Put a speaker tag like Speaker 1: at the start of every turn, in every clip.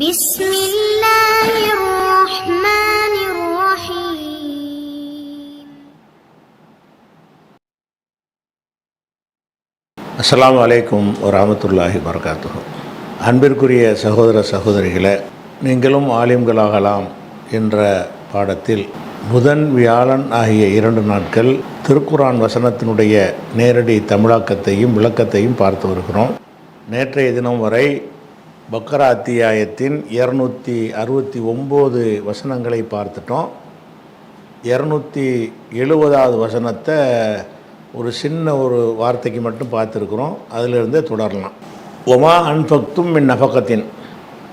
Speaker 1: بسم الله الرحمن الرحيم
Speaker 2: அஸ்ஸலாமு அலைக்கும் வரமத்துல்லாஹி வரகாத்துஹு அன்பிற்குரிய சகோதர சகோதரிகளே நீங்களும் ஆலிம்களாகலாம் என்ற பாடத்தில் புதன் வியாழன் ஆகிய இரண்டு நாட்கள் திருக்குரான் வசனத்தினுடைய நேரடி தமிழாக்கத்தையும் விளக்கத்தையும் பார்த்து வருகிறோம் நேற்றைய தினம் வரை பக்கராத்தியாயத்தின் இரநூத்தி அறுபத்தி ஒம்பது வசனங்களை பார்த்துட்டோம். இரநூத்தி எழுபதாவது வசனத்தை ஒரு சின்ன ஒரு வார்த்தைக்கு மட்டும் பார்த்துருக்குறோம். அதிலிருந்தே தொடரலாம். ஒமா அன்பக்தும் மின் நபக்கத்தின்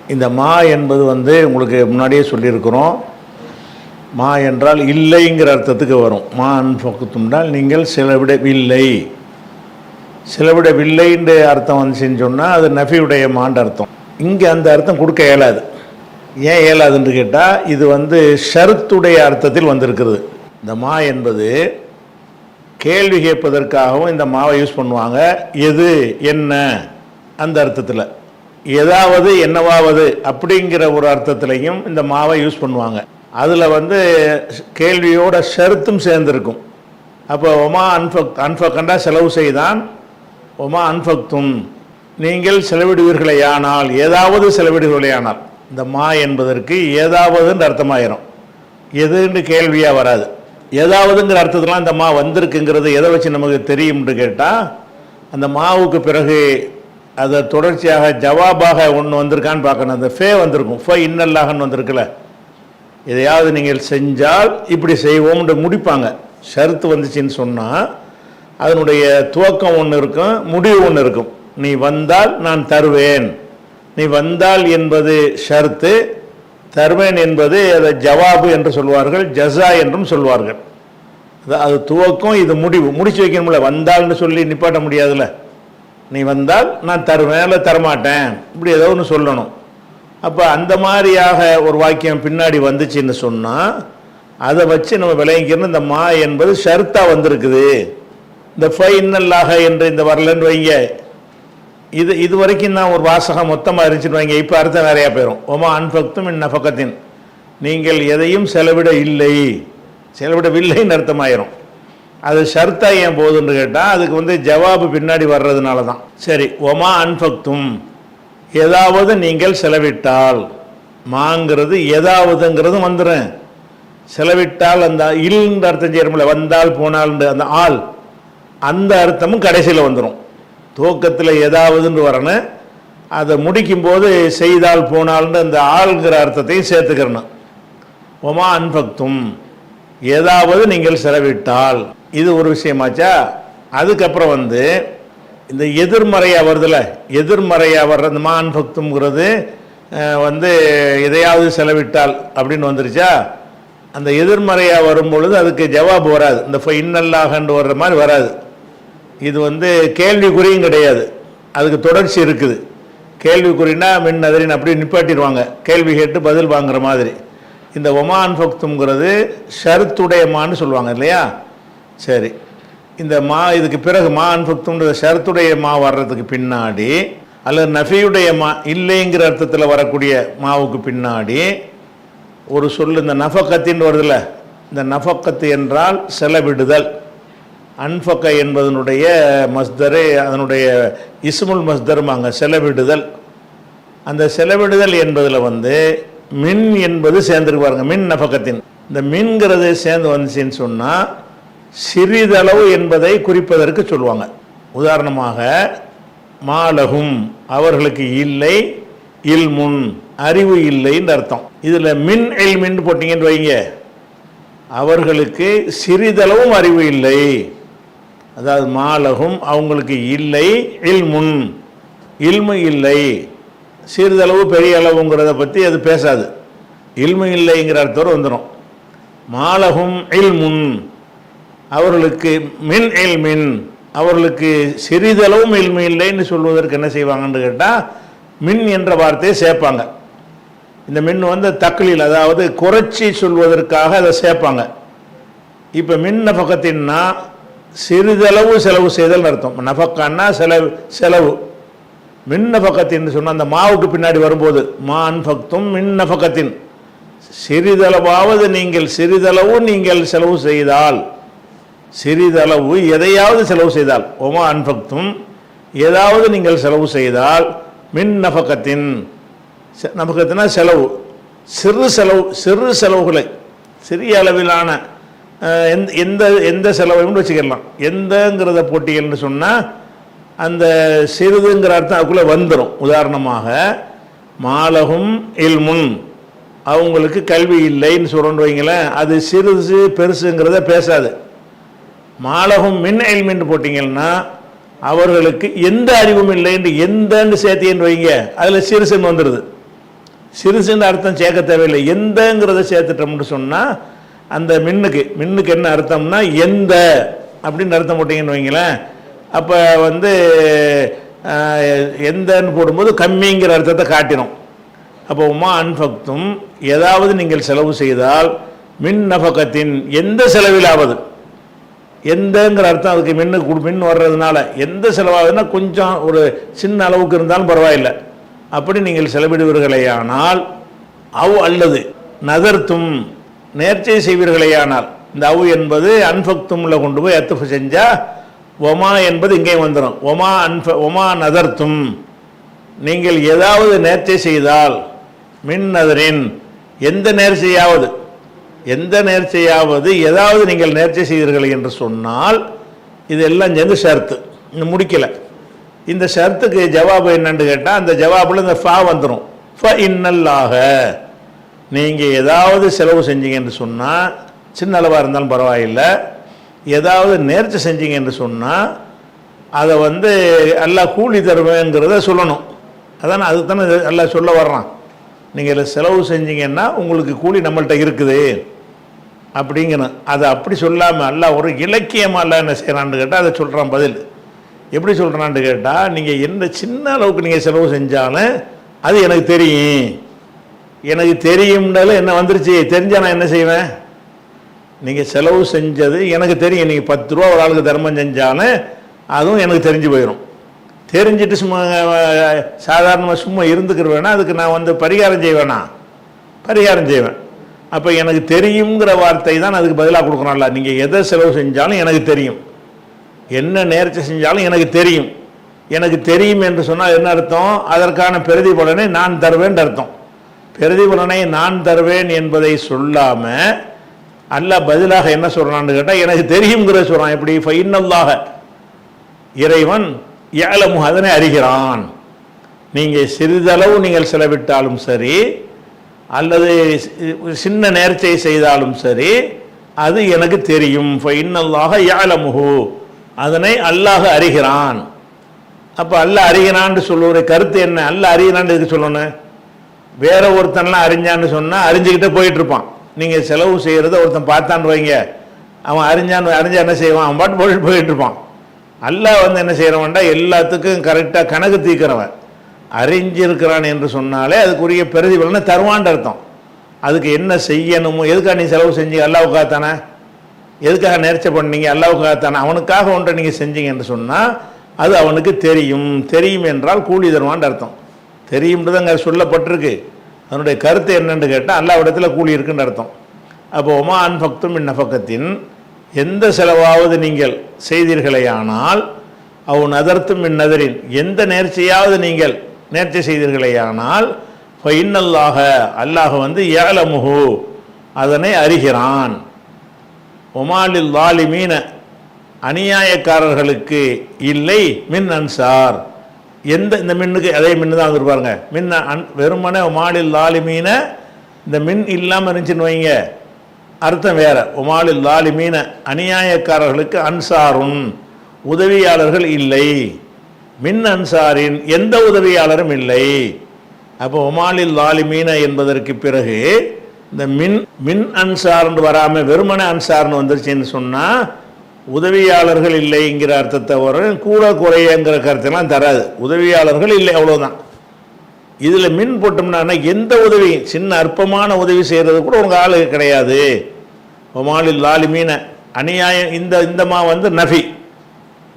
Speaker 2: இந்த மா என்பது வந்து உங்களுக்கு முன்னாடியே சொல்லியிருக்கிறோம். மா என்றால் இல்லைங்கிற அர்த்தத்துக்கு வரும். மா அன்பக்தும்னால் நீங்கள் செலவிடவில்லை. செலவிடவில்லைன்ற அர்த்தம் வந்துச்சுன்னு சொன்னால் அது நஃபியுடைய மாண்ட அர்த்தம். இங்கே அந்த அர்த்தம் கொடுக்க இயலாது. ஏன் இயலாதுன்னு கேட்டால் இது வந்து ஷருத்துடைய அர்த்தத்தில் வந்திருக்கிறது. இந்த மா என்பது கேள்வி கேட்பதற்காகவும் இந்த மாவை யூஸ் பண்ணுவாங்க. எது என்ன அந்த அர்த்தத்தில். ஏதாவது என்னவாவது அப்படிங்கிற ஒரு அர்த்தத்திலையும் இந்த மாவை யூஸ் பண்ணுவாங்க. அதில் வந்து கேள்வியோட ஷருத்தும் சேர்ந்துருக்கும். அப்போ ஒமா அன்ஃபக் அன்ஃபக்கண்டா செலவு செய்தான். ஒமா அன்ஃபக்தும் நீங்கள் செலவிடுவீர்களேயானால் ஏதாவது செலவிடுவீர்களேயானால் இந்த மா என்பதற்கு ஏதாவதுன்ற அர்த்தமாயிரும். எதுன்னு கேள்வியாக வராது. ஏதாவதுங்கிற அர்த்தத்துலாம் இந்த மா வந்திருக்குங்கிறது எதை வச்சு நமக்கு தெரியும்னு கேட்டால் அந்த மாவுக்கு பிறகு அதை தொடர்ச்சியாக ஜவாபாக ஒன்று வந்திருக்கான்னு பார்க்கணும். அந்த ஃபே வந்திருக்கும். ஃபே இன்னல்லாகன்னு வந்திருக்குல்ல. எதையாவது நீங்கள் செஞ்சால் இப்படி செய்வோம்னு முடிப்பாங்க. ஷருத்து வந்துச்சுன்னு சொன்னால் அதனுடைய துவக்கம் ஒன்று இருக்கும் முடிவு ஒன்று இருக்கும். நீ வந்தால் நான் தருவேன். நீ வந்தால் என்பது ஷர்த்து தருவேன் என்பது அதை ஜவாபு என்று சொல்வார்கள் ஜஸா என்றும் சொல்வார்கள். அது அது துவக்கம் இது முடிவு. முடிச்சு வைக்கணும்ல வந்தால்னு சொல்லி நிப்பாட்ட முடியாதுல்ல. நீ வந்தால் நான் தருவேன் இல்லை தரமாட்டேன். இப்படி ஏதோ ஒன்று சொல்லணும். அப்போ அந்த மாதிரியாக ஒரு வாக்கியம் பின்னாடி வந்துச்சுன்னு சொன்னால் அதை வச்சு நம்ம விளங்கிக்கணும். இந்த மா என்பது ஷர்த்தாக வந்திருக்குது. இந்த ஃபைனல்லாக என்று இந்த வரலன்னு வைங்க. இது இது வரைக்கும் தான் ஒரு வாசகம் மொத்தமாக இருந்துச்சுன்னு வைங்க இப்போ அர்த்தம் நிறையா போயிடும் ஒமா அன்பக்தும் என் நஃபக்கத்தின் நீங்கள் எதையும் செலவிட இல்லை. செலவிடவில்லைன்னு அர்த்தமாயிரும். அது ஷர்த்தா ஏன் போகுதுன்னு கேட்டால் அதுக்கு வந்து ஜவாபு பின்னாடி வர்றதுனால தான் சரி ஒமா அன்பக்தும் ஏதாவது நீங்கள் செலவிட்டால் மாங்கிறது ஏதாவதுங்கிறது வந்துடும் செலவிட்டால் அந்த இல்ன்ற அர்த்தம் செய்யறோம்ல வந்தால் போனால்ன்ற அந்த ஆள் அந்த அர்த்தமும் கடைசியில் வந்துடும் துவக்கத்தில் ஏதாவதுன்னு வரணும். அதை முடிக்கும்போது செய்தால் போனால்னு அந்த ஆள்கிற அர்த்தத்தையும் சேர்த்துக்கிறணும். ஒமா அன்பக்தும். ஏதாவது நீங்கள் செலவிட்டால். இது ஒரு விஷயமாச்சா? அதுக்கப்புறம் வந்து இந்த எதிர்மறையாக வருதுல எதிர்மறையாக வர்ற மா அன்பக்துங்கிறது வந்து எதையாவது செலவிட்டால் அப்படின்னு வந்துருச்சா? அந்த எதிர்மறையாக வரும் பொழுது அதுக்கு ஜவாப் வராது. இந்த இன்னல்லாகன்று வர்ற மாதிரி வராது. இது வந்து கேள்விக்குறியும் கிடையாது. அதுக்கு தொடர்ச்சி இருக்குது. கேள்விக்குறினா மின் அதிரின் அப்படி நிப்பாட்டிடுவாங்க. கேள்வி கேட்டு பதில் வாங்குற மாதிரி. இந்த ஒமான் ஃபக்துங்கிறது ஷருத்துடையமான்னு சொல்லுவாங்க இல்லையா? சரி. இந்த மா இதுக்கு பிறகு மா அன்ஃபக்தும்ன்ற ஷருத்துடைய மா வர்றதுக்கு பின்னாடி அல்லது நஃபியுடைய மா இல்லைங்கிற அர்த்தத்தில் வரக்கூடிய மாவுக்கு பின்னாடி ஒரு சொல் இந்த நஃபக்கத்தின்னு வருதுல்ல? இந்த நஃபக்கத்து என்றால் செலவிடுதல். அன்ஃபக்க என்பதனுடைய மஸ்தரு அதனுடைய இஸ்முல் மஸ்தருமாங்க செலவிடுதல். அந்த செலவிடுதல் என்பதில் வந்து மின் என்பது சேர்ந்துருக்கு பாருங்க மின் நபக்கத்தின் இந்த மின்கிறது சேர்ந்து வந்துச்சுன்னு சொன்னால் சிறிதளவு என்பதை குறிப்பதற்கு சொல்லுவாங்க. உதாரணமாக மாலகும் அவர்களுக்கு இல்லை இல்முன் அறிவு இல்லைன்னு அர்த்தம். இதில் மின் எல்மின்னு போட்டிங்கன்னு வைங்க. அவர்களுக்கு சிறிதளவும் அறிவு இல்லை. அதாவது மாலகும் அவங்களுக்கு இல்லை இல்முன். இல்மு இல்லை. சிறிதளவு பெரிய அளவுங்கிறத பற்றி அது பேசாது. இல்மு இல்லைங்கிற அர்த்தம் வந்துடும் மாலகும் இல்முன். அவர்களுக்கு மின் இல்மின். அவர்களுக்கு சிறிதளவும் இல்மு இல்லைன்னு சொல்வதற்கு என்ன செய்வாங்கன்னு கேட்டால் மின் என்ற வார்த்தையை சேர்ப்பாங்க. இந்த மின் வந்து தக்களில் அதாவது குறைச்சி சொல்வதற்காக அதை சேர்ப்பாங்க. இப்போ மின் பக்கத்தின்னா சிறிதளவு செலவு செய்தல் அர்த்தம். நஃபக்கான்னா செலவு செலவு. மின்னபக்கத்தின் சொன்ன அந்த மாவுக்கு பின்னாடி வரும்போது மா அன்பக்தும் மின்னபக்கத்தின் சிறிதளவாவது நீங்கள் சிறிதளவு நீங்கள் செலவு செய்தால் சிறிதளவு எதையாவது செலவு செய்தால் ஒமா அன்பக்தும் ஏதாவது நீங்கள் செலவு செய்தால் மின் நபக்கத்தின் நஃபக்கத்தினா செலவு. சிறு செலவு சிறு செலவுகளை சிறிய அளவிலான எந்த எந்த எந்த செலவையும் வச்சுக்கலாம் எந்தங்கிறத போட்டிகள்னு சொன்னால் அந்த சிறிதுங்கிற அர்த்தம் அதுக்குள்ளே வந்துடும் உதாரணமாக மாலகும் இல்முன். அவங்களுக்கு கல்வி இல்லைன்னு சொல்கிறோன்னு வைங்களேன் அது சிறுசு பெருசுங்கிறத பேசாது. மாலகும் மின் எல்மின்னு போட்டிங்கன்னா அவர்களுக்கு எந்த அறிவும் இல்லைன்னு எந்தன்னு சேர்த்தின்னு வைங்க அதில் சிறுசுன்னு வந்துடுது சிறுசுன்னு அர்த்தம் சேர்க்க தேவையில்லை. எந்தங்கிறத சேர்த்துட்டோம்னு சொன்னால் அந்த மின்னுக்கு மின்னுக்கு என்ன அர்த்தம்னா எந்த அப்படின்னு அர்த்தம் போட்டிங்கன்னு வைங்களேன். அப்போ வந்து எந்தன்னு போடும்போது கம்மிங்கிற அர்த்தத்தை காட்டினோம் அப்போ உமா அன்பக்தும் ஏதாவது நீங்கள் செலவு செய்தால் மின் நபக்கத்தின் எந்த செலவிலாவது எந்தங்கிற அர்த்தம் அதுக்கு மின்னு கு- மின் வர்றதுனால எந்த செலவாகுதுன்னா கொஞ்சம் ஒரு சின்ன அளவுக்கு இருந்தாலும் பரவாயில்லை. அப்படி நீங்கள் செலவிடுவீர்களேயானால் அவ் அல்லது நகர்த்தும் நேர்ச்சை செய்வீர்களேயானால். இந்த அவு என்பது அன்பக்தும்ல கொண்டு போய் எத்துஃபு செஞ்சா ஒமா என்பது இங்கே வந்துடும் ஒமா அன்ப ஒமா நதர்த்தும். நீங்கள் ஏதாவது நேர்ச்சை செய்தால் மின் நதரின் எந்த நேர்ச்சையாவது எந்த நேர்ச்சையாவது ஏதாவது நீங்கள் நேர்ச்சை செய்தீர்கள் என்று சொன்னால் இதெல்லாம் சேர்ந்து ஷர்த்து. இன்னும் முடிக்கலை. இந்த ஷர்த்துக்கு ஜவாபு என்னன்னு கேட்டால் அந்த ஜவாபில் இந்த ஃபா வந்துடும் ஃப இன்னல்லாக. நீங்கள் ஏதாவது செலவு செஞ்சீங்க என்று சொன்னால் சின்ன அளவாக இருந்தாலும் பரவாயில்லை. ஏதாவது நேர்ச்சி செஞ்சீங்க என்று சொன்னால் அதை வந்து எல்லாம் கூலி தருவேங்கிறத சொல்லணும். அதான் அதுக்கு தானே எல்லாம் சொல்ல வர்றான். நீங்கள் இதில் செலவு செஞ்சீங்கன்னா உங்களுக்கு கூலி நம்மள்ட்ட இருக்குது. அப்படிங்கணும் அதை அப்படி சொல்லாமல் அல்ல ஒரு இலக்கியமாக அல்ல என்ன செய்கிறான்னு கேட்டால் அதை சொல்கிறான் பதில். எப்படி சொல்கிறான்னு கேட்டால் நீங்கள் எந்த சின்ன அளவுக்கு நீங்கள் செலவு செஞ்சாலும் அது எனக்கு தெரியும். எனக்கு தெரியும்னால என்ன வந்துருச்சு? தெரிஞ்சா நான் என்ன செய்வேன்? நீங்கள் செலவு செஞ்சது எனக்கு தெரியும். நீங்கள் பத்து ரூபா ஒரு ஆளுக்கு தர்மம் செஞ்சாலும் அதுவும் எனக்கு தெரிஞ்சு போயிடும் தெரிஞ்சிட்டு சும்மா சாதாரணமாக சும்மா இருந்துக்கிறவேனா அதுக்கு நான் வந்து பரிகாரம் செய்வேனா? பரிகாரம் செய்வேன். அப்போ எனக்கு தெரியுங்கிற வார்த்தை தான் அதுக்கு பதிலாக கொடுக்குறோம்ல நீங்கள் எதை செலவு செஞ்சாலும் எனக்கு தெரியும். என்ன நேர்ச்சி செஞ்சாலும் எனக்கு தெரியும். எனக்கு தெரியும் என்று சொன்னால் என்ன அர்த்தம்? அதற்கான பிரதிபலனை நான் தருவேன் அர்த்தம். பிரதிபலனை நான் தருவேன் என்பதை சொல்லாமல் அல்ல பதிலாக என்ன சொல்கிறான்னு கேட்டால் எனக்கு தெரியுங்கிறத சொல்கிறான் எப்படி? ஃபைனல்லாக இறைவன் ஏழமு அதனை அறிகிறான். நீங்கள் சிறிதளவு நீங்கள் செலவிட்டாலும் சரி அல்லது சின்ன நேர்ச்சை செய்தாலும் சரி அது எனக்கு தெரியும். ஃபைனல்லாக ஏழமுகு அதனை அல்லாஹ் அறிகிறான். அப்போ அல்ல அறிகிறான்னு சொல்லுற கருத்து என்ன? அல்ல அறிகிறான்னு எதுக்கு சொல்லணும்? வேற ஒருத்தன்லாம் அறிஞ்சான்னு சொன்னால் அறிஞ்சுக்கிட்டே போயிட்டு இருப்பான் நீங்கள் செலவு செய்கிறத ஒருத்தன் பார்த்தான்னு வைங்க. அவன் அறிஞ்சான்னு அறிஞ்சா என்ன செய்வான்? அவன் பாட்டு போயிட்டு போயிட்டு இருப்பான் அல்லாஹ் வந்து என்ன செய்கிறவன்டா எல்லாத்துக்கும் கரெக்டாக கணக்கு தீக்கிறவன். அறிஞ்சிருக்கிறான் என்று சொன்னாலே அதுக்குரிய பிரதிபலனை தருவான்னு அர்த்தம். அதுக்கு என்ன செய்யணுமோ எதுக்காக நீ செலவு செஞ்சு? அல்லாவுக்காக தானே? எதுக்காக நேர்ச்சை பண்ணீங்க? அல்லாவுக்காக தானே? அவனுக்காக ஒன்றை நீங்கள் செஞ்சீங்க என்று சொன்னால் அது அவனுக்கு தெரியும். தெரியும் என்றால் கூலி தருவான்னு அர்த்தம். தெரியும்ன்றது அங்கே சொல்லப்பட்டிருக்கு. அதனுடைய கருத்து என்னென்னு கேட்டால் அல்லாவிடத்தில் கூலி இருக்குன்னு அர்த்தம். அப்போ ஒமா அன்பக்தும் நஃபக்கத்தின் எந்த செலவாவது நீங்கள் செய்தீர்களேயானால் அவன் அதர்த்தும் இந்நதரின் எந்த நேர்ச்சியாவது நீங்கள் நேர்ச்சி செய்தீர்களேயானால் இன்னல்லாக அல்லாஹ் வந்து ஏலமுகு அதனை அறிகிறான். ஒமாலில் லாலிமீன அநியாயக்காரர்களுக்கு இல்லை மின் அன்சார் எந்த இந்த மின்னுக்கு அதே மின்னு தான் வந்துருப்பாருங்க மின் அன் வெறுமனே உமாலில் லாலிமீன இந்த மின் இல்லாமல் இருந்துச்சுன்னு வைங்க. அர்த்தம் வேற. உமாலில் லாலிமீன அநியாயக்காரர்களுக்கு அன்சாரும் உதவியாளர்கள் இல்லை. மின் அன்சாரின் எந்த உதவியாளரும் இல்லை. அப்போ உமாலில் லாலிமீன என்பதற்கு பிறகு இந்த மின் மின் அன்சார்னு வராமல் வெறுமனே அன்சார்னு வந்துருச்சுன்னு சொன்னால் உதவியாளர்கள் இல்லைங்கிற அர்த்தத்தை வரும் கூட குறையங்கிற கருத்தெல்லாம் தராது. உதவியாளர்கள் இல்லை அவ்வளோதான் இதில் மின் போட்டோம்னா எந்த உதவி சின்ன அற்பமான உதவி செய்கிறது கூட உங்கள் ஆளு கிடையாது. ஒமாலில் லாலிமீன அநியாயம் இந்த இந்த மா வந்து நஃபி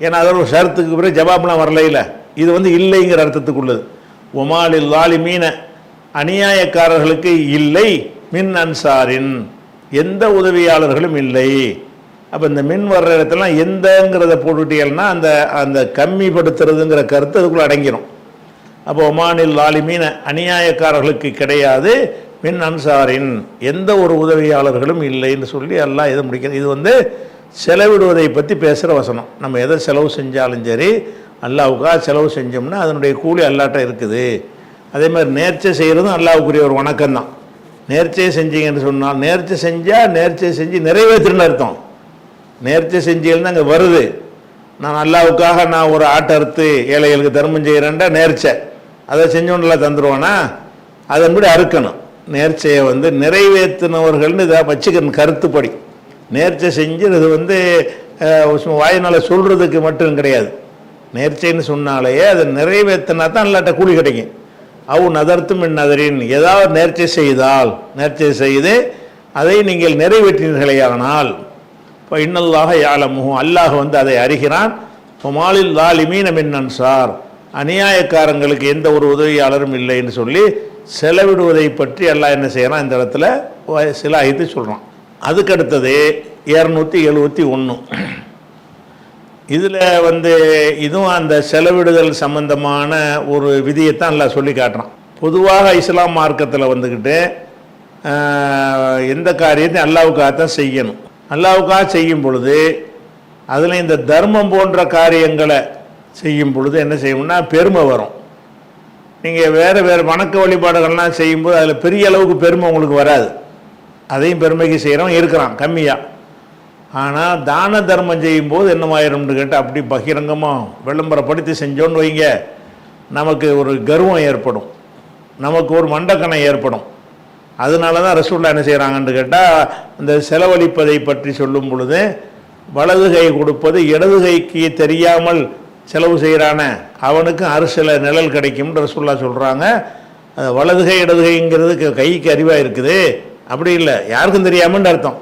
Speaker 2: ஏன்னா அதோட ஒரு ஷரத்துக்கு பிறகு ஜவாப்லாம் வரல இல்லை இது வந்து இல்லைங்கிற அர்த்தத்துக்குள்ளது. ஒமாலில் லாலிமீன அநியாயக்காரர்களுக்கு இல்லை மின் அன்சாரின். எந்த உதவியாளர்களும் இல்லை. அப்போ இந்த மின் வர்ற இடத்துலாம் எந்தங்கிறத போட்டுட்டீங்கன்னா அந்த அந்த கம்மிப்படுத்துறதுங்கிற கருத்து அதுக்குள்ளே அடங்கிடும் அப்போ ஒமானில் லாலிமீன அநியாயக்காரர்களுக்கு கிடையாது மின் அன்சாரின். எந்த ஒரு உதவியாளர்களும் இல்லைன்னு சொல்லி எல்லாம் இதை முடிக்கிறது இது வந்து செலவிடுவதை பற்றி பேசுகிற வசனம். நம்ம எதை செலவு செஞ்சாலும் சரி அல்லாவுக்காக செலவு செஞ்சோம்னா அதனுடைய கூலி அல்லாட்ட இருக்குது. அதே மாதிரி நேர்ச்சை செய்கிறதும் அல்லாவுக்குரிய ஒரு வணக்கம் தான் நேர்ச்சியை செஞ்சீங்கன்னு சொன்னால் நேர்ச்சை செஞ்சால் நேர்ச்சை செஞ்சு நிறைவேற்றுன்னு அர்த்தம். நேர்த்தி செஞ்சீங்கன்னா அங்கே வருது. நான் அல்லாவுக்காக நான் ஒரு ஆட்டை அறுத்து ஏழைகளுக்கு தர்மம் செய்கிறேன்டா நேர்ச்சை. அதை செஞ்சோன்னா தந்துடுவானா அதன்படி அறுக்கணும். நேர்ச்சையை வந்து நிறைவேற்றினவர்கள்னு இதை வச்சுக்கணும் கருத்துப்படி. நேர்ச்சை செஞ்சு இது வந்து வாயினால் சொல்கிறதுக்கு மட்டும் கிடையாது. நேர்ச்சைன்னு சொன்னாலேயே அதை நிறைவேற்றினா தான் இல்லாட்ட கூலி கிடைக்கும். அவு நதர்த்தும் என் நதரின் ஏதாவது நேர்ச்சை செய்தால் நேர்ச்சை செய்து அதை நீங்கள் நிறைவேற்றினீர்களேயானால் இப்போ இன்னல்லாக யாலமுஹு அல்லாஹ் வந்து அதை அறிகிறான். மாலில் லாலிமீன மின்னன் சார் அநியாயக்காரங்களுக்கு எந்த ஒரு உதவியாளரும் இல்லைன்னு சொல்லி செலவிடுவதை பற்றி அல்லாஹ் என்ன செய்கிறான் இந்த இடத்துல வ- சில ஐத்து சொல்கிறான் அதுக்கு அடுத்தது இரநூத்தி எழுபத்தி ஒன்று. இதில் வந்து இதுவும் அந்த செலவிடுதல் சம்பந்தமான ஒரு விதியைத்தான் எல்லாம் சொல்லி காட்டுறான். பொதுவாக இஸ்லாம் மார்க்கத்தில் வந்துக்கிட்டு எந்த காரியத்தையும் அல்லாவுக்காகத்தான் செய்யணும். அல்லாவுக்காக செய்யும் பொழுது அதில் இந்த தர்மம் போன்ற காரியங்களை செய்யும் பொழுது என்ன செய்யணும்னா பெருமை வரும். நீங்கள் வேறு வேறு வணக்க வழிபாடுகள்லாம் செய்யும்போது அதில் பெரிய அளவுக்கு பெருமை உங்களுக்கு வராது. அதையும் பெருமைக்கு செய்கிறவன் இருக்கிறான் கம்மியாக ஆனால் தான தர்மம் செய்யும்போது என்னமாயிரும்னு கேட்டால் அப்படி பகிரங்கமாக விளம்பரப்படுத்தி செஞ்சோன்னு வைங்க. நமக்கு ஒரு கர்வம் ஏற்படும். நமக்கு ஒரு மண்டக்கணம் ஏற்படும். அதனால தான் ரசூல்லா என்ன செய்கிறாங்கன்னு கேட்டால் இந்த செலவழிப்பதை பற்றி சொல்லும் பொழுது வலது கை கொடுப்பது இடது கைக்கு தெரியாமல் செலவு செய்கிறான அவனுக்கும் அரசில் நிழல் கிடைக்கும்னு ரசூல்லா சொல்கிறாங்க வலது கை இடது கைங்கிறது க- கைக்கு அறிவாக இருக்குது. அப்படி இல்லை. யாருக்கும் தெரியாமன்னு அர்த்தம்.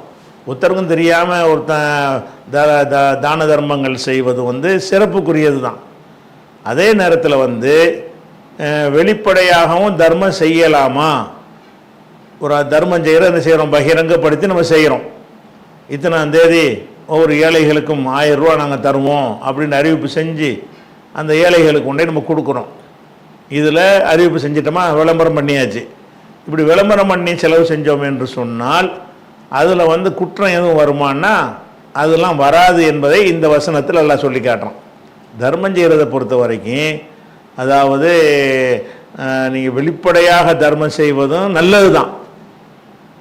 Speaker 2: ஒருத்தருக்கும் தெரியாமல் ஒருத்தன் த- த- தான தர்மங்கள் செய்வது வந்து சிறப்புக்குரியது தான் அதே நேரத்தில் வந்து வெளிப்படையாகவும் தர்மம் செய்யலாமா? ஒரு தர்மம் செய்கிற என்ன செய்கிறோம் பகிரங்கப்படுத்தி நம்ம செய்கிறோம் இத்தனாம் தேதி ஒவ்வொரு ஏழைகளுக்கும் ஆயிரம் ரூபா நாங்கள் தருவோம் அப்படின்னு அறிவிப்பு செஞ்சு அந்த ஏழைகளுக்கு கொண்டே நம்ம கொடுக்குறோம். இதில் அறிவிப்பு செஞ்சிட்டோமா? விளம்பரம் பண்ணியாச்சு. இப்படி விளம்பரம் பண்ணி செலவு செஞ்சோம் என்று சொன்னால் அதில் வந்து குற்றம் எதுவும் வருமானா? அதெல்லாம் வராது என்பதை இந்த வசனத்தில் எல்லாம் சொல்லி காட்டுறோம் தர்மம் செய்கிறதை பொறுத்த வரைக்கும் அதாவது நீங்கள் வெளிப்படையாக தர்மம் செய்வதும் நல்லது தான்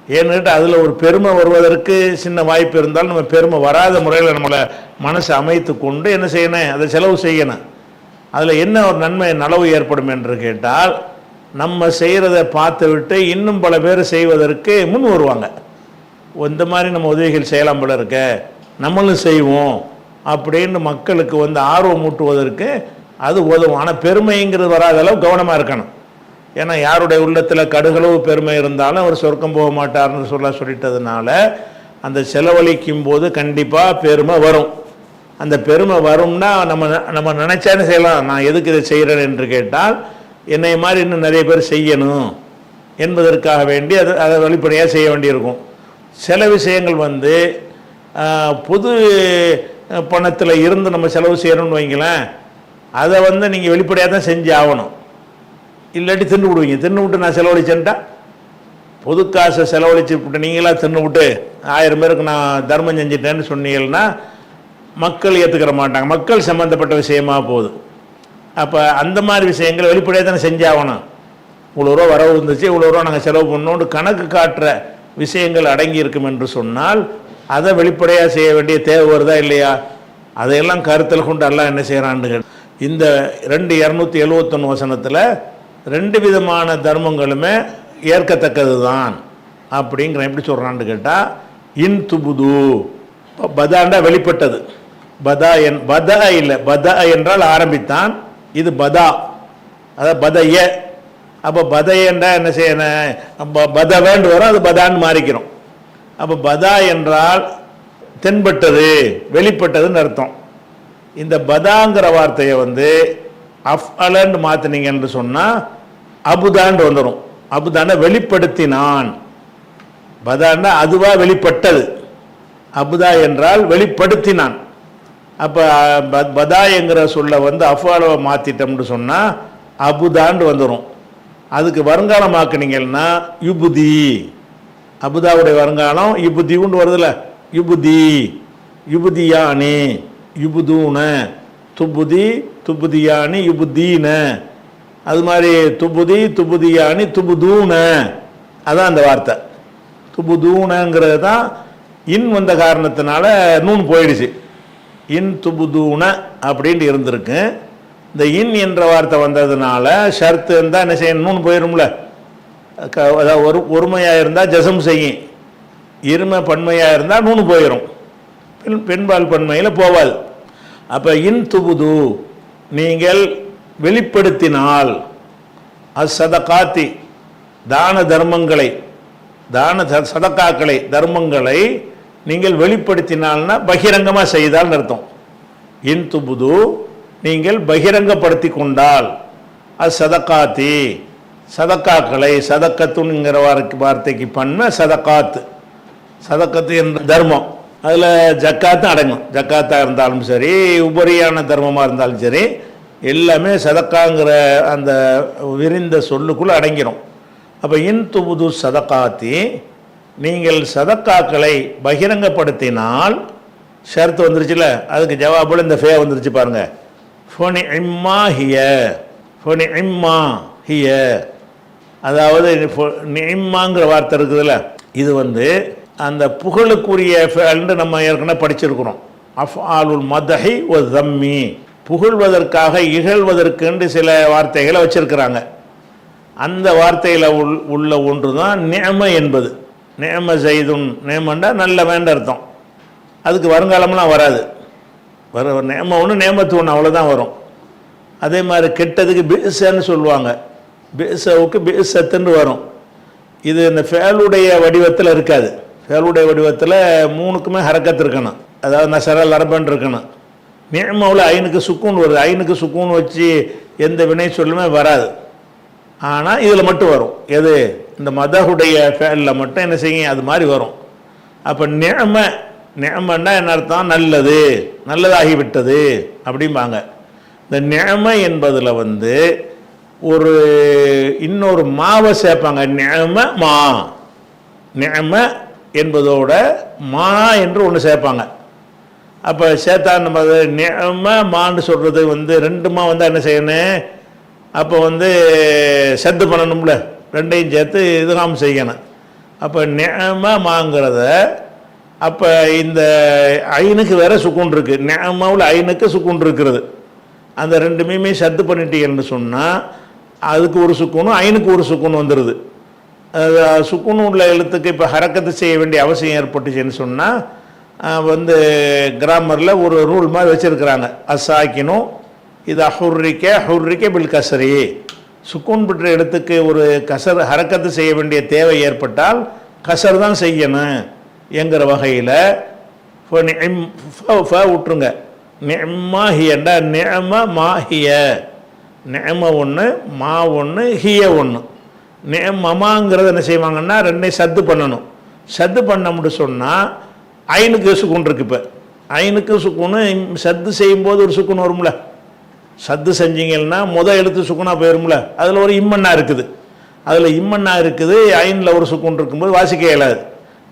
Speaker 2: ஏன்னுட்டு அதில் ஒரு பெருமை வருவதற்கு சின்ன வாய்ப்பு இருந்தாலும் நம்ம பெருமை வராத முறையில் நம்மளை மனசை அமைத்து கொண்டு என்ன செய்யணும்? அதை செலவு செய்யணும். அதில் என்ன ஒரு நன்மை நலவு ஏற்படும் என்று கேட்டால் நம்ம செய்கிறத பார்த்து விட்டு இன்னும் பல பேர் செய்வதற்கு முன் வருவாங்க. இந்த மாதிரி நம்ம உதவிகள் செய்யலாம் போல இருக்க. நம்மளும் செய்வோம். அப்படின்னு மக்களுக்கு வந்து ஆர்வம் ஊட்டுவதற்கு அது உதவும். ஆனால் பெருமைங்கிறது வராத அளவு கவனமாக இருக்கணும். ஏன்னா யாருடைய உள்ளத்தில் கடுகளவு பெருமை இருந்தாலும் அவர் சொர்க்கம் போக மாட்டார்னு சொல்ல சொல்லிட்டதுனால அந்த செலவழிக்கும் போது கண்டிப்பாக பெருமை வரும். அந்த பெருமை வரும்னா நம்ம நம்ம நினைச்சானே செய்யலாம். நான் எதுக்கு இதை செய்கிறேன் என்று கேட்டால் என்னை மாதிரி இன்னும் நிறைய பேர் செய்யணும் என்பதற்காக வேண்டி அதை அதை வெளிப்படையாக செய்ய வேண்டியிருக்கும். சில விஷயங்கள் வந்து புது பொது பணத்தில் இருந்து நம்ம செலவு செய்கிறோம்னு வைங்களேன் அதை வந்து நீங்கள் வெளிப்படையாக தான் செஞ்சு ஆகணும். இல்லாட்டி தின்னு விடுவீங்க தின்னு விட்டு நான் செலவழிச்சேன்ட்டா பொது காசை செலவழிச்சு விட்டு நீங்களாக தின்னு விட்டு ஆயிரம் பேருக்கு நான் தர்மம் செஞ்சிட்டேன்னு சொன்னீங்கன்னா மக்கள் ஏற்றுக்கிற மாட்டாங்க. மக்கள் சம்மந்தப்பட்ட விஷயமா போகுது. அப்போ அந்த மாதிரி விஷயங்களை வெளிப்படையாக தானே செஞ்சாகணும். இவ்வளோ ரூபா வரவு இருந்துச்சு இவ்வளோ ரூபா நாங்கள் செலவு பண்ணோன்னு கணக்கு காட்டுற விஷயங்கள் அடங்கி இருக்கும் என்று சொன்னால் அதை வெளிப்படையாக செய்ய வேண்டிய தேவை வருதா இல்லையா? அதையெல்லாம் கருத்தில் கொண்டு எல்லாம் என்ன செய்கிறான்னு இந்த ரெண்டு இரநூத்தி எழுபத்தொன்று வசனத்தில் ரெண்டு விதமான தர்மங்களுமே ஏற்கத்தக்கது தான் அப்படிங்கிற எப்படி சொல்கிறான்னு கேட்டால் இன் துபுது. பதாண்டா வெளிப்பட்டது. பதா என் பதா இல்லை பதா என்றால் ஆரம்பித்தான். இது பதா. அதாவது பதைய. அப்போ பதையன்றா என்ன செய்யணும்? ப- பதவேண்டு வரும் அது பதான்னு மாறிக்கிறோம். அப்போ பதா என்றால் தென்பட்டது வெளிப்பட்டதுன்னு அர்த்தம். இந்த பதாங்கிற வார்த்தையை வந்து அஃப் அலன்னு மாற்றினீங்கன்னு சொன்னால் அபுதான்னு வந்துடும் அபுதான வெளிப்படுத்தினான். பதான்னா அதுவாக வெளிப்பட்டது. அபுதா என்றால் வெளிப்படுத்தினான். அப்போ பதா என்கிற சொல்ல வந்து அஃபாலவை மாற்றிட்டோம்னு சொன்னால் அபுதாண்டு வந்துடும் அதுக்கு வருங்காலமாக்குனீங்கன்னா யுபுதி. அபுதாவுடைய வருங்காலம் யுபுதி உண்டு வருதுல்ல யுபுதி. யுபுதியானி. யுபுதூன. துபுதி துபுதியானி யுபுதீன. அது மாதிரி துபுதி துபுதியானி துபுதூன. அதான் அந்த வார்த்தை. துபுதூனங்கிறது தான் இன் வந்த காரணத்தினால நூன் போயிடுச்சு. இன் துபுதூன அப்படின்ட்டு இருந்திருக்கு. இந்த இன் என்ற வார்த்தை வந்ததுனால ஷர்த்து இருந்தால் என்ன செய்யணும்? நூன் போயிடும்ல க- அதாவது ஒரு ஒருமையாக இருந்தால் ஜசம் செய்யும். இருமை பன்மையாக இருந்தால் நூன் போயிடும் பெண் பெண்பால் பன்மையில் போவாள் அப்போ இன் துபுது நீங்கள் வெளிப்படுத்தினால் அசதகாத்தி தான தர்மங்களை தான த- சதக்காக்களை தர்மங்களை நீங்கள் வெளிப்படுத்தினால்னா பகிரங்கமாக செய்தால் அர்த்தம். இன் துபுது நீங்கள் பகிரங்கப்படுத்தி கொண்டால் அசதக்காத்தி சதக்காக்களை சதக்கத்துங்கிற வார்த்தை வார்த்தைக்கு பண்ண சதக்காத்து சதக்கத்து என்ற தர்மம். அதில் ஜக்காத்தும் அடங்கும். ஜக்காத்தாக இருந்தாலும் சரி உபரியான தர்மமாக இருந்தாலும் சரி எல்லாமே சதக்காங்கிற அந்த விரிந்த சொல்லுக்குள்ளே அடங்கிடும் அப்போ இன் துபுது சதக்காத்தி நீங்கள் சதக்காக்களை பகிரங்கப்படுத்தினால் ஷர்த்து வந்துருச்சுல அதுக்கு ஜவாபில் இந்த ஃபே வந்துருச்சு பாருங்க. ஃபோனி இம்மா ஹிய ஃபோனி இம்மா ஹிய. அதாவது இம்மாங்கிற வார்த்தை இருக்குதுல்ல இது வந்து அந்த புகழுக்குரிய ஃபேல்னு நம்ம ஏற்கனவே படிச்சிருக்கிறோம். அஃப் ஆலுல் மதஹி ஒ தம்மி. புகழ்வதற்காக இகழ்வதற்கென்று சில வார்த்தைகளை வச்சிருக்கிறாங்க. அந்த வார்த்தையில் உள் உள்ள ஒன்று தான் நேம என்பது. நேம செய்தும் நேமண்டா நல்ல வேண்ட அர்த்தம். அதுக்கு வருங்காலம்லாம் வராது. வர நேம ஒன்று நேமத்து ஒன்று அவ்வளோதான் வரும். அதே மாதிரி கெட்டதுக்கு பேசன்னு சொல்லுவாங்க. பேசவுக்கு பேசத்துன்னு வரும். இது இந்த ஃபேலுடைய வடிவத்தில் இருக்காது. ஃபேலுடைய வடிவத்தில் மூணுக்குமே ஹரக்கத்து இருக்கணும். அதாவது நசரல் அரபன் இருக்கணும். நேமாவில் ஐனுக்கு சுக்கூன் வருது. ஐனுக்கு சுக்கூன் வச்சு எந்த வினை சொல்லுமே வராது. ஆனால் இதில் மட்டும் வரும். எது? இந்த மதகுடைய ஃபேலில் மட்டும் என்ன செய்யும்? அது மாதிரி வரும். அப்போ நேம நேமன்னா என்ன அர்த்தம்? நல்லது. நல்லதாகிவிட்டது. அப்படிம்பாங்க. இந்த நேம என்பதில் வந்து ஒரு இன்னொரு மாவை சேர்ப்பாங்க. நேம மா. நேம என்பதோட மா என்று ஒன்று சேர்ப்பாங்க. அப்போ சேர்த்தா நம்ம அது மான்னு சொல்கிறது வந்து ரெண்டுமா வந்தால் என்ன செய்யணும்? அப்போ வந்து சத்து பண்ணணும்ல. ரெண்டையும் சேர்த்து இதுகாம் செய்யணும். அப்போ நேம மாங்கிறத அப்போ இந்த ஐனுக்கு வேற சுக்குன் இருக்கு. நேமாவில் ஐனுக்கு சுக்குன் இருக்கிறது. அந்த ரெண்டுமே சத்து பண்ணிட்டீங்கன்னு சொன்னால் அதுக்கு ஒரு சுக்குனும் ஐனுக்கு ஒரு சுக்குன்னு வந்துடுது அது உள்ள எழுத்துக்கு இப்போ ஹரக்கத்து செய்ய வேண்டிய அவசியம் ஏற்பட்டுச்சுன்னு சொன்னால் வந்து கிராமரில் ஒரு ரூல் மாதிரி வச்சுருக்கிறாங்க. அசாக்கினும் இது அஹுர்ரிக்க ஹுர்ரிக்க பில் கசரி. சுக்குன் பெற்ற இடத்துக்கு ஒரு கசர் ஹரக்கத்து செய்ய வேண்டிய தேவை ஏற்பட்டால் கசர் தான் செய்யணும் என்கிற வகையில் விட்டுருங்க நெம்மாஹியண்டா நேம மாஹிய நேம ஒன்று மா ஒன்று ஹிய ஒன்று நேமமாங்கிறத என்ன செய்வாங்கன்னா ரெண்டையும் சத்து பண்ணணும். சத்து பண்ணோம்னு சொன்னால் ஐனுக்கு சுக்குன் இருக்கு இப்போ. ஐனுக்கு சுக்குன்னு சத்து செய்யும்போது ஒரு சுக்குன் வரும்ல. சத்து செஞ்சீங்கன்னா முத எழுத்து சுக்குனா போயிரும்ல. அதில் ஒரு இம்மண்ணா இருக்குது. அதில் இம்மண்ணா இருக்குது ஐனில் ஒரு சுக்குன் இருக்கும்போது வாசிக்க இயலாது.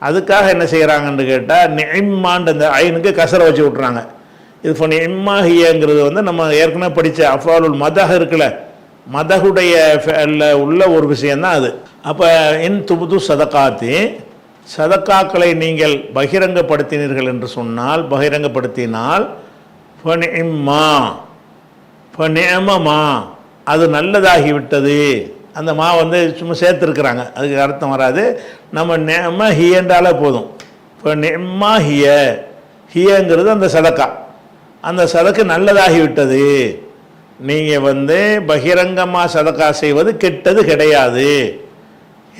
Speaker 2: அதுக்காக என்ன செய்கிறாங்கன்னு கேட்டால் நெய்மாண்டு அந்த ஐனுக்கு கசரை வச்சு விட்றாங்க இது இப்போ நெய்மாஹியங்கிறது வந்து நம்ம ஏற்கனவே படித்த அஃபாலுல் மதாக இருக்குல்ல. மதகுடைய ஃபேல்ல உள்ள ஒரு விஷயந்தான் அது. அப்போ இன் துபுது சதக்காத்தி சதக்காக்களை நீங்கள் பகிரங்கப்படுத்தினீர்கள் என்று சொன்னால் பகிரங்கப்படுத்தினால் ஃபனிம்மா ஃபனியமமா அது நல்லதாகிவிட்டது. அந்த மா வந்து சும்மா சேர்த்துருக்குறாங்க. அதுக்கு அர்த்தம் வராது. நம்ம நேம ஹியன்றாலே போதும். இப்போ நெம்மா ஹிய ஹியங்கிறது அந்த சதக்கா அந்த சதக்கு நல்லதாகிவிட்டது. நீங்கள் வந்து பகிரங்கமாக சதக்கா செய்வது கெட்டது கிடையாது.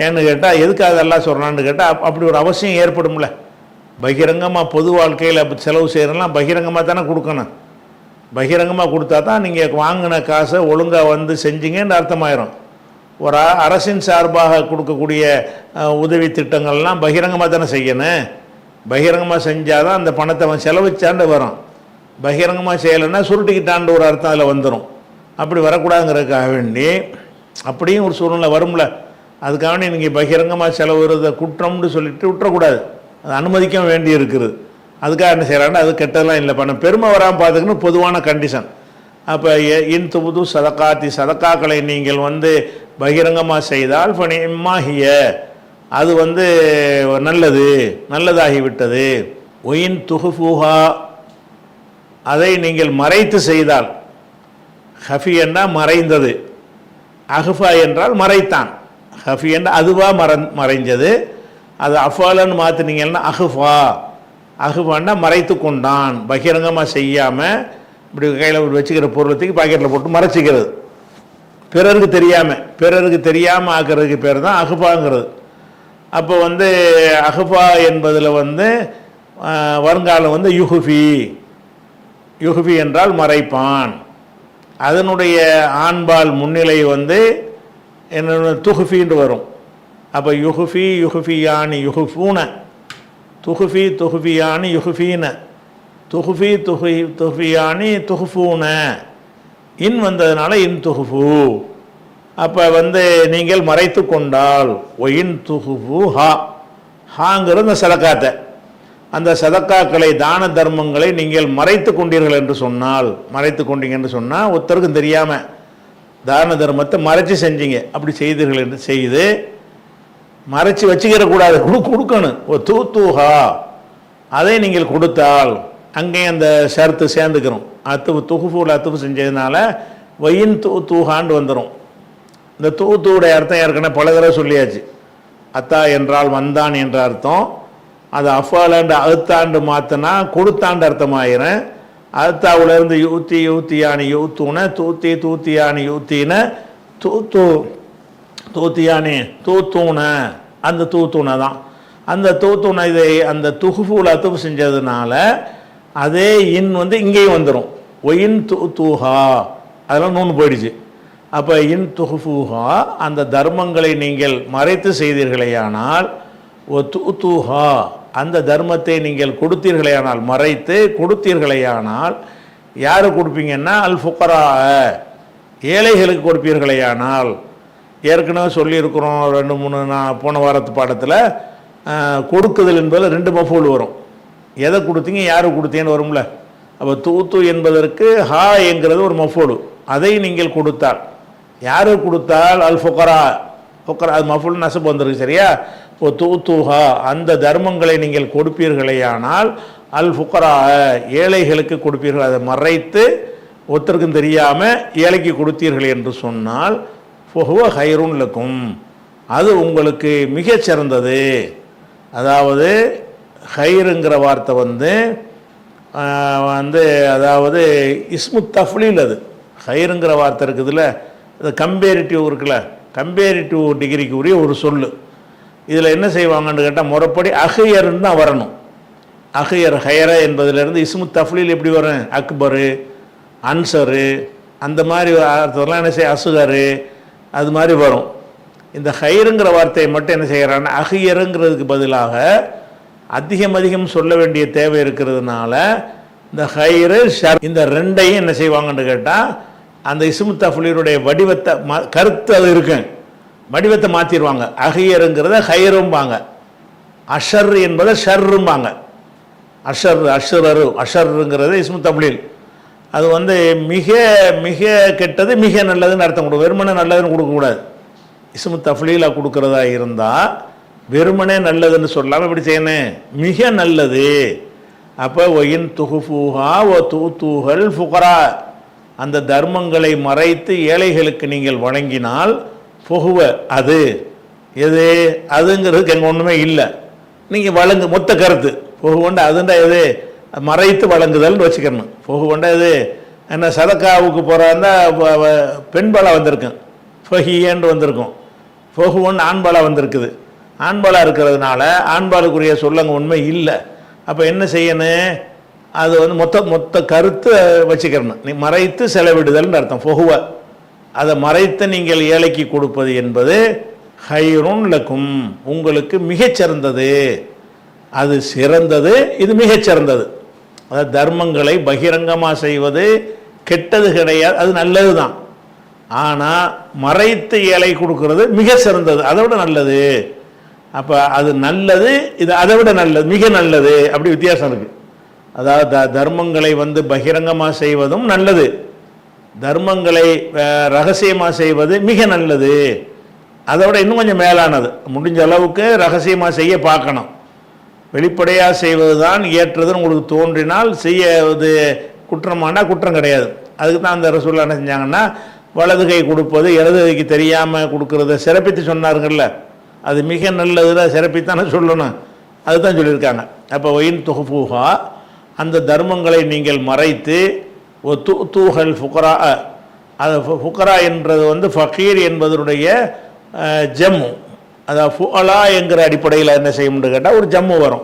Speaker 2: ஏன்னு கேட்டால் எதுக்கு அதெல்லாம் சொல்கிறான்னு கேட்டால் அப்படி ஒரு அவசியம் ஏற்படும்ல. பகிரங்கமாக பொது வாழ்க்கையில் செலவு செய்கிறலாம் பகிரங்கமாக தானே கொடுக்கணும். பகிரங்கமாக கொடுத்தா தான் நீங்கள் வாங்கின காசை ஒழுங்காக வந்து செஞ்சீங்கன்னு அர்த்தமாயிரும். ஒரு அரசின் சார்பாக கொடுக்கக்கூடிய உதவி திட்டங்கள்லாம் பகிரங்கமாக தானே செய்யணும். பகிரங்கமாக செஞ்சால் தான் அந்த பணத்தை அவன் செலவிச்சாண்டு வரும். பகிரங்கமாக செய்யலைன்னா சுருட்டிக்கிட்டாண்டு ஒரு அர்த்தம் அதில் வந்துடும் அப்படி வரக்கூடாதுங்கிறதுக்காக வேண்டி அப்படியும் ஒரு சூழ்நிலை வரும்ல. அதுக்காக வேண்டி நீங்கள் பகிரங்கமாக செலவுறத குற்றம்னு சொல்லிட்டு விட்டுறக்கூடாது. அது அனுமதிக்க வேண்டி இருக்குது அதுக்காக என்ன செய்கிறாங்கன்னா அது கெட்டதெல்லாம் இல்லை. பண்ண பெருமை வராமல் பார்த்துக்கணும் பொதுவான கண்டிஷன் அப்போ இன் துபுது சதக்காத்தி சதக்காக்களை நீங்கள் வந்து பகிரங்கமாக செய்தால் ஃபனிமாகிய அது வந்து நல்லது நல்லதாகிவிட்டது. ஒயின் துகுஃபூஹா அதை நீங்கள் மறைத்து செய்தால் ஹஃபி என்றால் மறைந்தது. அஹ்ஃபா என்றால் மறைத்தான். ஹஃபி என்றால் அதுவாக மற மறைஞ்சது. அது அஃபாலன்னு மாற்றினீங்கன்னா அஹ்ஃபா. அஹ்ஃபான்னா மறைத்து கொண்டான். பகிரங்கமாக செய்யாமல் இப்படி கையில் வச்சுக்கிற பொருளத்துக்கு பாக்கெட்டில் போட்டு மறைச்சிக்கிறது. பிறருக்கு தெரியாமல் பிறருக்கு தெரியாமல் ஆக்கிறதுக்கு பேர் தான் அஹ்ஃபாங்கிறது. அப்போ வந்து அஹ்ஃபா என்பதில் வந்து வருங்காலம் வந்து யுஹுஃபி. யுஹுஃபி என்றால் மறைப்பான். அதனுடைய ஆண்பால் முன்னிலை வந்து என்ன துகுஃபின்னு வரும். அப்போ யுகுஃபி யுகுஃபியானி யுகுஃபூன துகுஃபி துகுஃபியானி யுகுஃபீன துகுஃபி துகு துகுஃபியானி துகுஃபூன இன் வந்ததுனால இன் துகுஃபு அப்போ வந்து நீங்கள் மறைத்து கொண்டால் ஒயின் துகுஃபு ஹா. ஹாங்கிறது அந்த சதக்காத்தை அந்த சதக்காக்களை தான தர்மங்களை நீங்கள் மறைத்து கொண்டீர்கள் என்று சொன்னால் மறைத்து கொண்டீங்க என்று சொன்னால் ஒருத்தருக்கும் தெரியாமல் தான தர்மத்தை மறைச்சி செஞ்சீங்க. அப்படி செய்தீர்கள் என்று செய்து மறைச்சி வச்சுக்கிற கூடாது கொடு கொடுக்கணும். ஓ தூ தூஹா. அதை நீங்கள் கொடுத்தால் அங்கேயும் அந்த ஷர்த்து சேர்ந்துக்கிறோம். அத்துவு துகுஃபூல் அத்துவு செஞ்சதுனால வையின் தூ தூஹாண்டு வந்துடும் இந்த தூ தூடைய அர்த்தம் ஏற்கனவே பல தடவை சொல்லியாச்சு. அத்தா என்றால் வந்தான் என்ற அர்த்தம். அது அஃபாலாண்டு அழுத்தாண்டு மாற்றினா கொடுத்தாண்டு அர்த்தமாயிரும். அழுத்தாவுலேருந்து யூத்தி யூத்தியானி யூத்துன தூத்தி தூத்தியானி யூத்தின தூத்து தூத்தியானி தூத்தூன. அந்த தூத்தூனை தான். அந்த தூத்தூனை இதை அந்த துகுஃபூல் அத்துப்பு செஞ்சதுனால அதே இன் வந்து இங்கேயும் வந்துடும் ஒயின் தூ தூஹா அதெல்லாம் நூன் போயிடுச்சு. அப்போ இன் துகுஃபூஹா அந்த தர்மங்களை நீங்கள் மறைத்து செய்தீர்களேயானால் ஒ தூ தூஹா அந்த தர்மத்தை நீங்கள் கொடுத்தீர்களேயானால் மறைத்து கொடுத்தீர்களேயானால் யாரு கொடுப்பீங்கன்னா அல் ஃபுக்கரா ஏழைகளுக்கு கொடுப்பீர்களேயானால். ஏற்கனவே சொல்லியிருக்கிறோம் ரெண்டு மூணு நான் போன வாரத்து பாடத்தில் கொடுக்குதல் என்பதில் ரெண்டு மஃபூல் வரும். எதை கொடுத்தீங்க யார் கொடுத்தீங்கன்னு வரும்ல? அப்போ தூத்து என்பதற்கு ஹா என்கிறது ஒரு மஃபூல். அதை நீங்கள் கொடுத்தால். யார் கொடுத்தால்? அல் ஃபுக்கரா ஃபுக்கரா அது மஃபூல் நசப்பு வந்திருக்கு சரியா? தூத்துஹா அந்த தர்மங்களை நீங்கள் கொடுப்பீர்களேயானால் அல் ஃபுக்கரா ஏழைகளுக்கு கொடுப்பீர்கள். அதை மறைத்து ஒருத்தருக்கும் தெரியாமல் ஏழைக்கு கொடுத்தீர்கள் என்று சொன்னால் ஃபுஹுவ ஹைருன் லக்கும். அது உங்களுக்கு மிகச்சிறந்தது அதாவது ஹைருங்கிற வார்த்தை வந்து வந்து அதாவது இஸ்மு தஃப்லீல் அது. ஹைருங்கிற வார்த்தை இருக்குதுல்ல அது கம்பேரிட்டிவ் இருக்குல்ல கம்பேரிட்டிவ் டிகிரிக்கு உரிய ஒரு சொல்லு. இதில் என்ன செய்வாங்கன்னு கேட்டால் முறைப்படி அஹையர்னு தான் வரணும். அஹையர் ஹையர என்பதிலிருந்து இஸ்மு தஃப்லீல் எப்படி வரும்? அக்பரு அன்சரு அந்த மாதிரி அர்த்தம்லாம் என்ன செய்ய? அசுகரு அது மாதிரி வரும். இந்த ஹைருங்கிற வார்த்தையை மட்டும் என்ன செய்கிறான்னா அகையருங்கிறதுக்கு பதிலாக அதிகம் அதிகம் சொல்ல வேண்டிய தேவை இருக்கிறதுனால இந்த ஹைரு ஷர் இந்த ரெண்டையும் என்ன செய்வாங்கன்னு கேட்டால் அந்த இஸ்மு தஃப்லீருடைய வடிவத்தை ம கருத்து அது இருக்குது வடிவத்தை மாற்றிடுவாங்க அகையருங்கிறத ஹையரும்பாங்க அஷர் என்பதை ஷர்ரும்பாங்க. அஷர் அஷரரு அஷருங்கிறது இஸ்மு தமிழில் அது வந்து மிக மிக கெட்டது மிக நல்லதுன்னு அர்த்தம் கொடுக்கும் வெறுமனே நல்லதுன்னு கொடுக்கக்கூடாது இஸ்மு தஃப்லீலாக கொடுக்கறதா இருந்தால் வெறுமனே நல்லதுன்னு சொல்லாமல் இப்படி செய்யணும் மிக நல்லது. அப்போ ஒயின் துகுஃபூஹா ஓ தூ ஃபுகரா. அந்த தர்மங்களை மறைத்து ஏழைகளுக்கு நீங்கள் வழங்கினால் புகுவ அது. எது? அதுங்கிறதுக்கு எங்கே ஒன்றுமே இல்லை. நீங்கள் வழங்கு மொத்த கருத்து. புகுவண்டா அதுண்டா எது? மறைத்து வழங்குதல்னு வச்சுக்கணும். புகுவண்டா இது என்ன சதக்காவுக்கு போகிறாருந்தா பெண்பாலாக வந்திருக்கும். ஃபஹியன்று வந்திருக்கும். ஃபொஹுவன் ஆண்பாலாக வந்திருக்குது. ஆண்பாலாக இருக்கிறதுனால ஆண்பாலுக்குரிய சொல்லங்க உண்மை இல்லை. அப்போ என்ன செய்யணும்? அது வந்து மொத்த மொத்த கருத்து வச்சுக்கிறணும் நீ மறைத்து செலவிடுதல்னு அர்த்தம். புகுவை. அதை மறைத்து நீங்கள் ஏழைக்கு கொடுப்பது என்பது ஹைருன் லக்கும் உங்களுக்கு மிகச்சிறந்தது. அது சிறந்தது இது மிகச்சிறந்தது. அதாவது தர்மங்களை பகிரங்கமாக செய்வது கெட்டது கிடையாது அது நல்லது தான் ஆனால் மறைத்து ஏழை கொடுக்கறது மிக சிறந்தது அதை விட நல்லது. அப்போ அது நல்லது இது அதை விட நல்லது மிக நல்லது அப்படி வித்தியாசம் இருக்குது அதாவது த தர்மங்களை வந்து பகிரங்கமாக செய்வதும் நல்லது. தர்மங்களை ரகசியமாக செய்வது மிக நல்லது. அதை விட இன்னும் கொஞ்சம் மேலானது. முடிஞ்ச அளவுக்கு ரகசியமாக செய்ய பார்க்கணும். வெளிப்படையாக செய்வது தான் ஏற்றதுன்னு உங்களுக்கு தோன்றினால் செய்யவது குற்றமானால் குற்றம் கிடையாது. அதுக்கு தான் அந்த ரசூல்லா என்ன செஞ்சாங்கன்னா வலது கை கொடுப்பது இடது கைக்கு தெரியாமல் கொடுக்கறத சிறப்பித்து சொன்னாருங்கள்ல அது மிக நல்லதில் சிறப்பித்தானே சொல்லணும். அதுதான் சொல்லியிருக்காங்க. அப்போ ஒயின் தொகுப்பூகா அந்த தர்மங்களை நீங்கள் மறைத்து ஒ தூ தூஹல் ஃபுகரா அது ஃபு- என்றது வந்து ஃபக்கீர் என்பதனுடைய ஜம்மு. அதாவது ஃபுஅலா என்கிற அடிப்படையில் என்ன செய்யும்னு கேட்டால் ஒரு ஜம்மு வரும்.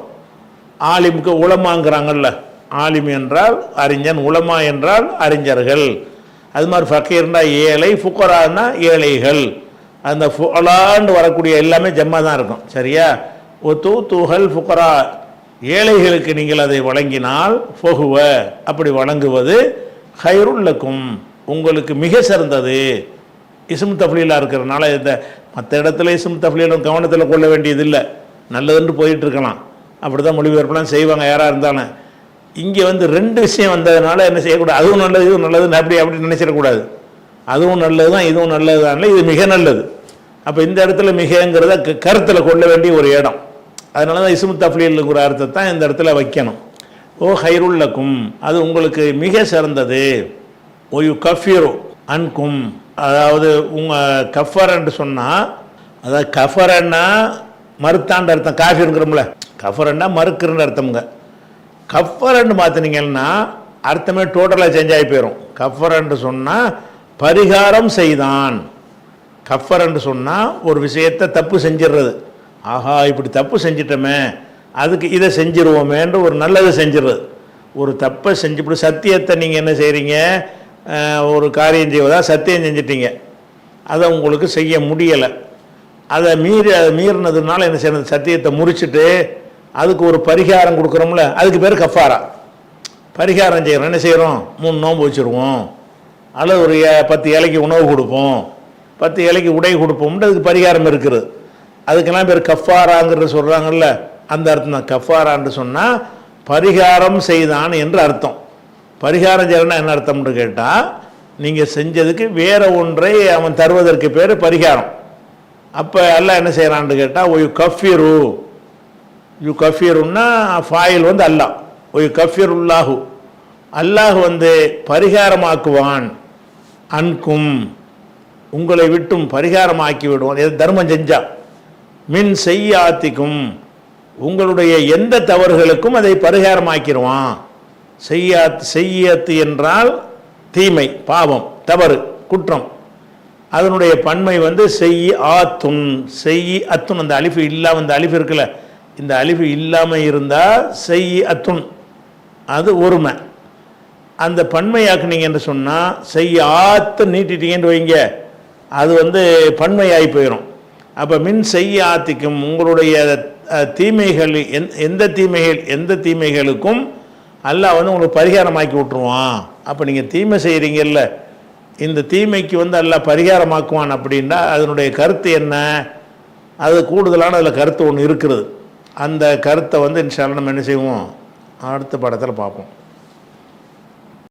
Speaker 2: ஆலிமுக்கு உலமாங்கிறாங்கல்ல. ஆலிம் என்றால் அறிஞன் உளமா என்றால் அறிஞர்கள். அது மாதிரி ஃபக்கீர்னா ஏழை ஃபுக்கரான்னா ஏழைகள். அந்த ஃபுலான்னு வரக்கூடிய எல்லாமே ஜம்மா தான் இருக்கும். சரியா? ஒத்து தூஹல் ஃபுக்கரா ஏழைகளுக்கு நீங்கள் அதை வழங்கினால் ஃபொகுவ அப்படி வழங்குவது ஹைருல்லக்கும் உங்களுக்கு மிக சிறந்தது. இசும் தஃப்லீலாக இருக்கிறனால இந்த மற்ற இடத்துல இசும் தஃப்லீலும் கவனத்தில் கொள்ள வேண்டியதில்லை. நல்லதுன்னு போயிட்டுருக்கலாம். அப்படி தான் மொழிபெயர்ப்புலாம் செய்வாங்க யாராக இருந்தாலும். இங்கே வந்து ரெண்டு விஷயம் வந்ததுனால என்ன செய்யக்கூடாது? அதுவும் நல்லது இதுவும் நல்லதுன்னு அப்படி அப்படி நினைச்சிடக்கூடாது. அதுவும் நல்லது தான் இதுவும் நல்லது தான் இது மிக நல்லது. அப்போ இந்த இடத்துல மிகங்கிறத க- கருத்தில் கொள்ள வேண்டிய ஒரு இடம். அதனால தான் இஸ்மு தஃப்லீலுங்கிற அர்த்தத்தை தான் இந்த இடத்துல வைக்கணும். ஓ ஹைருல்லக்கும் அது உங்களுக்கு மிக சிறந்தது. ஒயு கஃபிரு அன்கும் அதாவது உங்கள் கஃபர்ன்னு சொன்னால் அதாவது கஃபரன்னா மறுத்தாண்ட அர்த்தம் காஃபிருங்கிறோம்ல. கஃபரன்னா மறுக்கிறன்னு அர்த்தம்ங்க. கஃபரன்னு பார்த்துனீங்கன்னா அர்த்தமே டோட்டலாக சேஞ்ச் ஆகி போயிடும் கஃபரன்னு சொன்னால் பரிகாரம் செய்தான். கஃபரன்னு சொன்னால் ஒரு விஷயத்தை தப்பு செஞ்சிடுறது ஆஹா இப்படி தப்பு செஞ்சிட்டோமே. அதுக்கு இதை செஞ்சிருவோமேன்ற ஒரு நல்லதை செஞ்சிடுறது. ஒரு தப்பை செஞ்சு இப்படி சத்தியத்தை நீங்கள் என்ன செய்கிறீங்க ஒரு காரியம் செய்வதா? சத்தியம் செஞ்சிட்டீங்க. அதை உங்களுக்கு செய்ய முடியலை. அதை மீறி அதை மீறினதுனால என்ன செய்யறது? சத்தியத்தை முறிச்சுட்டு அதுக்கு ஒரு பரிகாரம் கொடுக்குறோம்ல அதுக்கு பேர் கஃபாரா. பரிகாரம் செய்கிறோம் என்ன செய்கிறோம் மூணு நோம்பு வச்சுருவோம். அல்லது ஒரு ஏ- பத்து இலைக்கு உணவு கொடுப்போம். பத்து இலைக்கு உடை கொடுப்போம்ட்டு அதுக்கு பரிகாரம் இருக்குது. அதுக்கெல்லாம் பேர் கஃபாராங்கிறது சொல்கிறாங்கல்ல அந்த அர்த்தம் தான். கஃபாரான்னு சொன்னால் பரிகாரம் செய்தான் என்று அர்த்தம். பரிகாரம் செய்யறனா என்ன அர்த்தம்னு கேட்டால் நீங்கள் செஞ்சதுக்கு வேறு ஒன்றை அவன் தருவதற்கு பேர் பரிகாரம். அப்போ எல்லாம் என்ன செய்கிறான்னு கேட்டால் ஒய் கஃபிரு. யு கஃபீருன்னா ஃபாயில் வந்து அல்லாஹ். ஒய் கஃபீருல்லாஹு. அல்லாஹ் வந்து பரிகாரமாக்குவான். அன்கும். உங்களை விட்டும் பரிகாரமாக்கி விடுவான். எது தர்மம் செஞ்சா. மின் செய்யாத்திக்கும். உங்களுடைய எந்த தவறுகளுக்கும் அதை பரிகாரமாக்கிடுவான் செய்யா செய்யத்து என்றால் தீமை பாவம் தவறு குற்றம். அதனுடைய பன்மை வந்து செய் ஆத்துன் செய் அத்துன் அந்த அழிப்பு இல்லாமல் இந்த அழிப்பு இருக்குல்ல இந்த அழிப்பு இல்லாமல் இருந்தால் செய் அத்துன் அது ஒருமை. அந்த பன்மையாக்குனீங்கன்னு சொன்னால் செய் ஆத்து நீட்டிட்டீங்கன்னு வைங்க அது வந்து பன்மையாகி போயிடும் அப்போ மின் செய்ய ஆத்திக்கும் உங்களுடைய தீமைகள் எந் எந்த தீமைகள் எந்த தீமைகளுக்கும் அல்லாஹ் வந்து உங்களுக்கு பரிகாரமாக்கி விட்ருவான் அப்போ நீங்கள் தீமை செய்கிறீங்கல்ல இந்த தீமைக்கு வந்து அல்லாஹ் பரிகாரமாக்குவான் அப்படின்னா அதனுடைய கருத்து என்ன? அது கூடுதலான அதில் கருத்து ஒன்று இருக்கிறது அந்த கருத்தை வந்து இன்ஷால்லாம் நம்ம என்ன செய்வோம்? அடுத்த படத்தில் பார்ப்போம்.